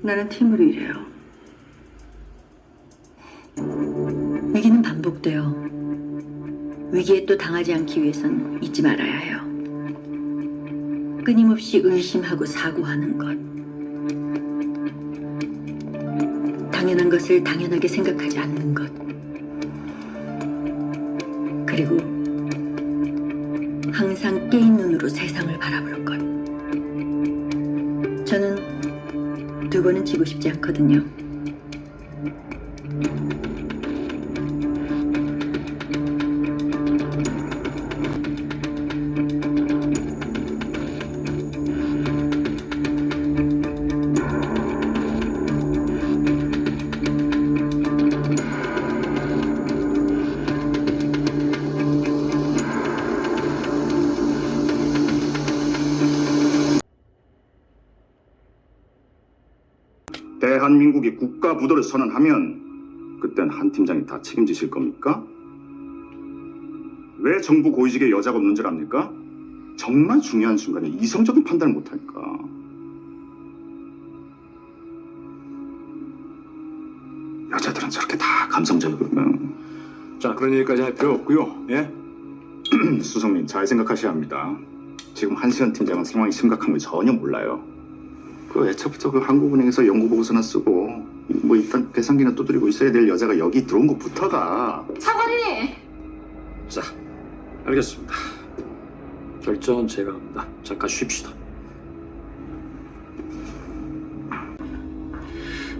나는 팀으로 일해요. 위기는 반복돼요. 위기에 또 당하지 않기 위해선 잊지 말아야 해요. 끊임없이 의심하고 사고하는 것. 당연한 것을 당연하게 생각하지 않는 것. 그리고 항상 깨인 눈으로 세상을 바라볼 것. 두 번은 지고 싶지 않거든요. 대한민국이 국가 부도를 선언하면 그땐 한 팀장이 다 책임지실 겁니까? 왜 정부 고위직에 여자가 없는 줄 압니까? 정말 중요한 순간에 이성적인 판단을 못하니까. 여자들은 저렇게 다 감성적이거든. 자, 그런 얘기까지 할 필요 없고요. 예? 수석님 잘 생각하셔야 합니다. 지금 한시현 팀장은 상황이 심각한 걸 전혀 몰라요. 그 애초부터 그 한국은행에서 연구 보고서나 쓰고 뭐 일단 계산기나 두드리고 있어야 될 여자가 여기 들어온 것부터가 차관님! 자, 알겠습니다. 결정은 제가 합니다. 잠깐 쉽시다.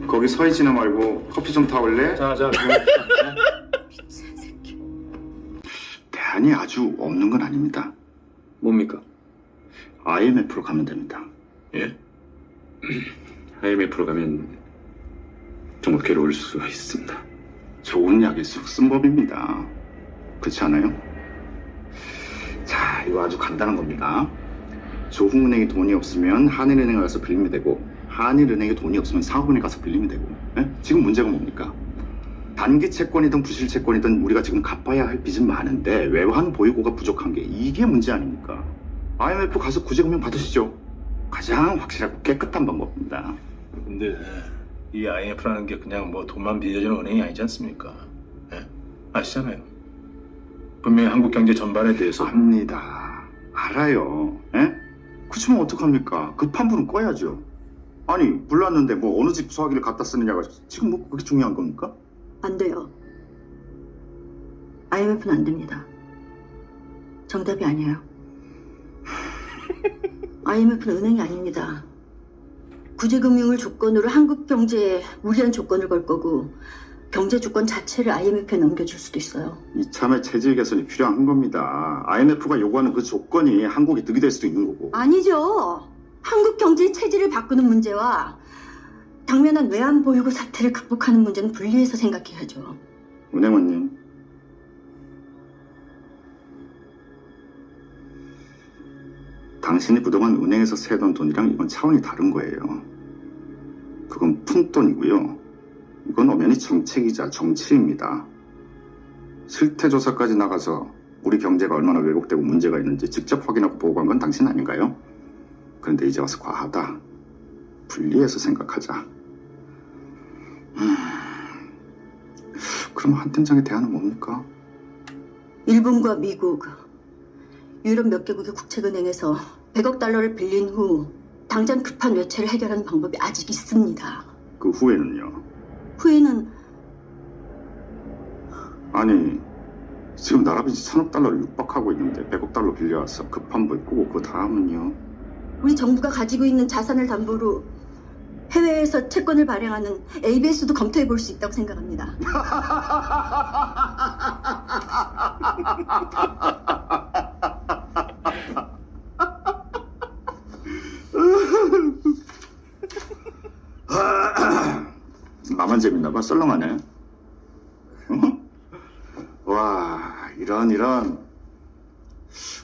거기 서 있지나 말고 커피 좀 타올래? 자, 자, 대안이 아주 없는 건 아닙니다. 뭡니까? IMF로 가면 됩니다. 예? IMF로 가면 정말 괴로울 수 있습니다. 좋은 약일수록 쓴 법입니다. 그렇지 않아요? 자, 이거 아주 간단한 겁니다. 조흥은행에 돈이 없으면 한일은행에 가서 빌리면 되고 한일은행에 돈이 없으면 상업은행에 가서 빌리면 되고 예? 지금 문제가 뭡니까? 단기 채권이든 부실 채권이든 우리가 지금 갚아야 할 빚은 많은데 외환 보유고가 부족한 게 이게 문제 아닙니까? IMF 가서 구제금융 받으시죠. 가장 확실하고 깨끗한 방법입니다. 근데 이 IMF라는 게 그냥 뭐 돈만 빌려주는 은행이 아니지 않습니까? 예? 아시잖아요. 분명히 한국 경제 전반에 대해서 압니다. 알아요. 예? 그치만 어떡합니까? 급한 불은 꺼야죠. 아니, 불났는데 뭐 어느 집 소화기를 갖다 쓰느냐가 지금 뭐 그게 중요한 겁니까? 안 돼요. IMF는 안 됩니다. 정답이 아니에요. IMF는 은행이 아닙니다. 구제금융을 조건으로 한국 경제에 무리한 조건을 걸 거고 경제 주권 자체를 IMF에 넘겨줄 수도 있어요. 이참에 체질 개선이 필요한 겁니다. IMF가 요구하는 그 조건이 한국이 득이 될 수도 있는 거고. 아니죠. 한국 경제의 체질을 바꾸는 문제와 당면한 외환 보유고 사태를 극복하는 문제는 분리해서 생각해야죠. 은행원님. 당신이 그동안 은행에서 세던 돈이랑 이건 차원이 다른 거예요. 그건 푼돈이고요. 이건 엄연히 정책이자 정치입니다. 실태 조사까지 나가서 우리 경제가 얼마나 왜곡되고 문제가 있는지 직접 확인하고 보고한 건 당신 아닌가요? 그런데 이제 와서 과하다. 분리해서 생각하자. 음, 그럼 한 팀장의 대안은 뭡니까? 일본과 미국, 유럽 몇 개국의 국책은행에서 100억 달러를 빌린 후 당장 급한 외채를 해결하는 방법이 아직 있습니다. 그 후에는요? 후에는 아니 지금 나라 빚이 천억 달러를 육박하고 있는데 100억 달러 빌려와서 급한 불 끄고 그 다음은요? 우리 정부가 가지고 있는 자산을 담보로 해외에서 채권을 발행하는 ABS도 검토해 볼 수 있다고 생각합니다. 나만 재밌나 봐 썰렁하네 어? 와 이런 이런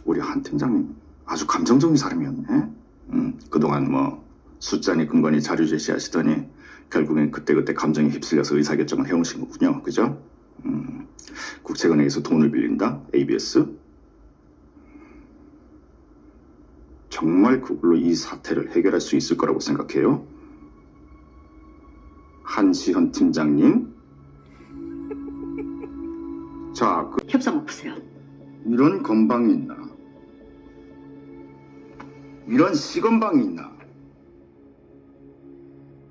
우리 한 팀장님 아주 감정적인 사람이었네 음, 그동안 뭐 숫자니 근거니 자료 제시하시더니 결국엔 그때그때 감정에 휩쓸려서 의사결정을 해오신 거군요 그죠? 음, 국책은행에서 돈을 빌린다? ABS? 정말 그걸로 이 사태를 해결할 수 있을 거라고 생각해요? 한시현 팀장님. 자, 그 협상 엎으세요. 이런 건방이 있나? 이런 시건방이 있나?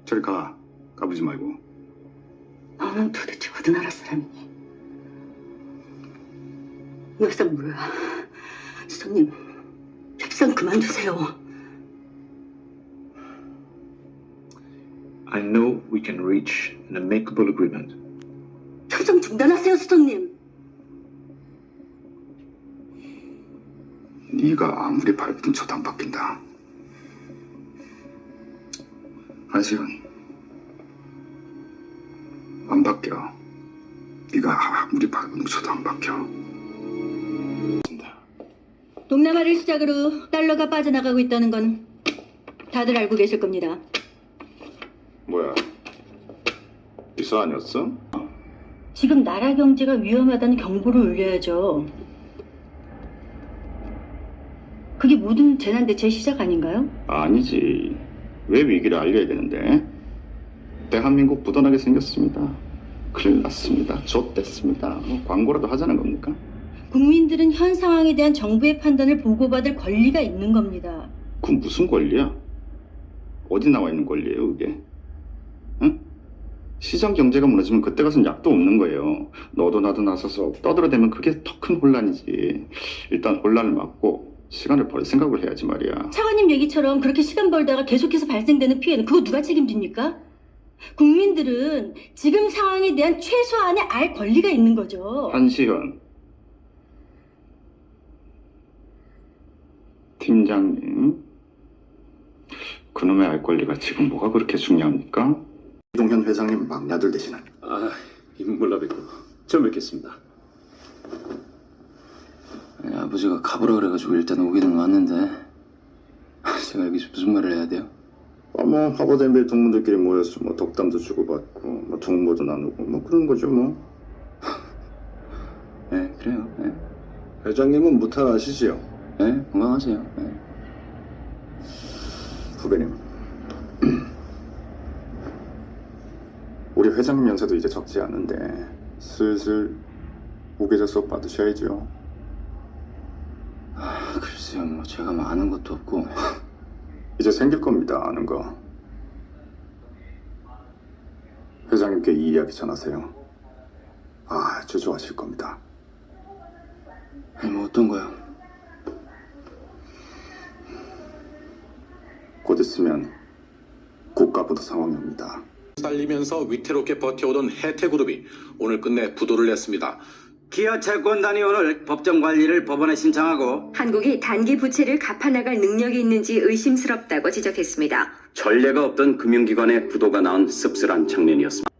저리 가. 가보지 말고. 너는 도대체 어느 나라 사람이니? 이 협상 뭐야? 수석님, 협상 그만두세요. I know we can reach an amicable agreement. 협상 중단하세요, 수석님. 네가 아무리 밟든 쳐도 안 바뀐다. 한시현, 안 바뀌어. 네가 아무리 밟든 쳐도 안 바뀌어. 동남아를 시작으로 달러가 빠져나가고 있다는 건 다들 알고 계실 겁니다. 뭐야? 기사 아니었어? 지금 나라 경제가 위험하다는 경보를 울려야죠. 그게 모든 재난 대처의 시작 아닌가요? 아니지. 왜 위기를 알려야 되는데? 대한민국 부도나게 생겼습니다. 큰일 났습니다. 좆됐습니다. 뭐 광고라도 하자는 겁니까? 국민들은 현 상황에 대한 정부의 판단을 보고받을 권리가 있는 겁니다. 그 무슨 권리야? 어디 나와 있는 권리예요, 그게? 응? 시장 경제가 무너지면 그때 가선 약도 없는 거예요. 너도 나도 나서서 떠들어대면 그게 더 큰 혼란이지. 일단 혼란을 막고 시간을 벌 생각을 해야지 말이야. 차관님 얘기처럼 그렇게 시간 벌다가 계속해서 발생되는 피해는 그거 누가 책임집니까? 국민들은 지금 상황에 대한 최소한의 알 권리가 있는 거죠. 한시현 팀장님 그놈의 알 권리가 지금 뭐가 그렇게 중요합니까? 이동현 회장님 막내들 대신에 아, 몰라 뵙고 처음 뵙겠습니다. 아니, 아버지가 가보라 그래가지고 일단 오기는 왔는데 제가 여기서 무슨 말을 해야 돼요? 아, 뭐 하버드 엠베 동문들끼리 모여서 뭐 덕담도 주고받고 뭐 정보도 나누고 뭐 그런 거죠 뭐 네 그래요 네, 회장님은 무탈하시지요 네 건강하세요 네. 후배님 회장님 연세도 이제 적지 않은데 슬슬 우계자 수업 받으셔야죠. 아, 글쎄요. 뭐 제가 뭐 아는 것도 없고. 이제 생길 겁니다 아는 거. 회장님께 이 이야기 전하세요. 아주 좋아하실 겁니다. 아니 뭐 어떤 거요? 곧 있으면 국가부도 상황이 옵니다 살리면서 위태롭게 버텨오던 혜태그룹이 오늘 끝내 부도를 냈습니다. 기아 채권단이 오늘 법정 관리를 법원에 신청하고 한국이 단기 부채를 갚아나갈 능력이 있는지 의심스럽다고 지적했습니다. 전례가 없던 금융기관의 부도가 나온 씁쓸한 장면이었습니다.